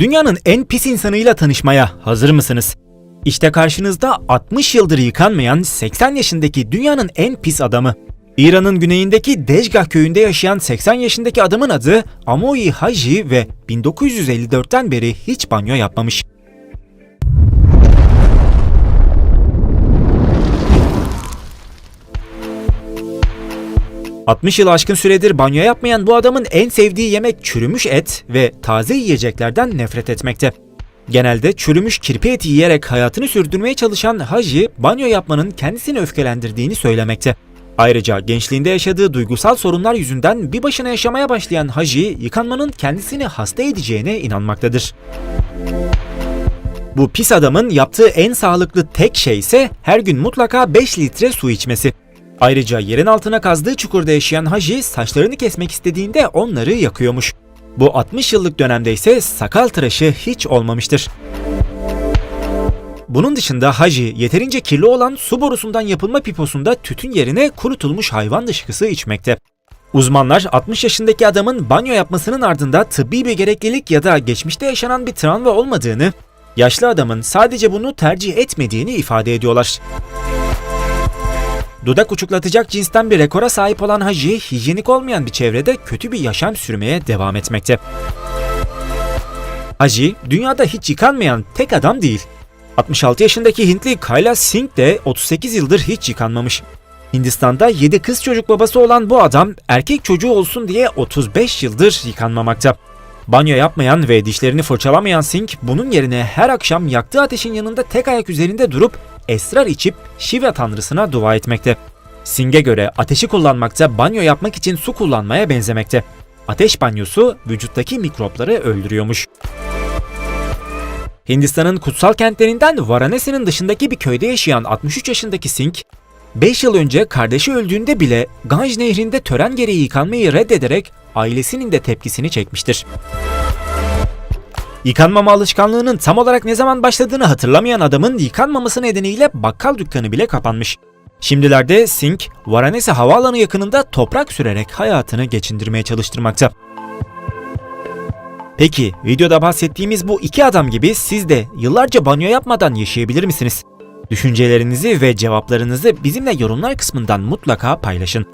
Dünyanın en pis insanıyla tanışmaya hazır mısınız? İşte karşınızda 60 yıldır yıkanmayan 80 yaşındaki dünyanın en pis adamı. İran'ın güneyindeki Dejgah köyünde yaşayan 80 yaşındaki adamın adı Amoi Haji ve 1954'ten beri hiç banyo yapmamış. ...60 yıl aşkın süredir banyo yapmayan bu adamın en sevdiği yemek çürümüş et ve taze yiyeceklerden nefret etmekte. Genelde çürümüş kirpi eti yiyerek hayatını sürdürmeye çalışan Haji, banyo yapmanın kendisini öfkelendirdiğini söylemekte. Ayrıca gençliğinde yaşadığı duygusal sorunlar yüzünden bir başına yaşamaya başlayan Haji, yıkanmanın kendisini hasta edeceğine inanmaktadır. Bu pis adamın yaptığı en sağlıklı tek şey ise her gün mutlaka 5 litre su içmesi. Ayrıca yerin altına kazdığı çukurda yaşayan Haji saçlarını kesmek istediğinde onları yakıyormuş. Bu 60 yıllık dönemde ise sakal tıraşı hiç olmamıştır. Bunun dışında Haji yeterince kirli olan su borusundan yapılma piposunda tütün yerine kurutulmuş hayvan dışkısı içmekte. Uzmanlar 60 yaşındaki adamın banyo yapmasının ardında tıbbi bir gereklilik ya da geçmişte yaşanan bir travma olmadığını, yaşlı adamın sadece bunu tercih etmediğini ifade ediyorlar. Dudak uçuklatacak cinsten bir rekora sahip olan Haji, hijyenik olmayan bir çevrede kötü bir yaşam sürmeye devam etmekte. Haji, dünyada hiç yıkanmayan tek adam değil. 66 yaşındaki Hintli Kailash Singh de 38 yıldır hiç yıkanmamış. Hindistan'da 7 kız çocuk babası olan bu adam erkek çocuğu olsun diye 35 yıldır yıkanmamakta. Banyo yapmayan ve dişlerini fırçalamayan Singh bunun yerine her akşam yaktığı ateşin yanında tek ayak üzerinde durup esrar içip Shiva tanrısına dua etmekte. Singh'e göre ateşi kullanmakta banyo yapmak için su kullanmaya benzemekte. Ateş banyosu vücuttaki mikropları öldürüyormuş. Hindistan'ın kutsal kentlerinden Varanasi'nin dışındaki bir köyde yaşayan 63 yaşındaki Singh, 5 yıl önce kardeşi öldüğünde bile Ganj nehrinde tören gereği yıkanmayı reddederek ailesinin de tepkisini çekmiştir. Yıkanmama alışkanlığının tam olarak ne zaman başladığını hatırlamayan adamın yıkanmaması nedeniyle bakkal dükkanı bile kapanmış. Şimdilerde Singh, Varanasi havaalanı yakınında toprak sürerek hayatını geçindirmeye çalıştırmakta. Peki videoda bahsettiğimiz bu iki adam gibi siz de yıllarca banyo yapmadan yaşayabilir misiniz? Düşüncelerinizi ve cevaplarınızı bizimle yorumlar kısmından mutlaka paylaşın.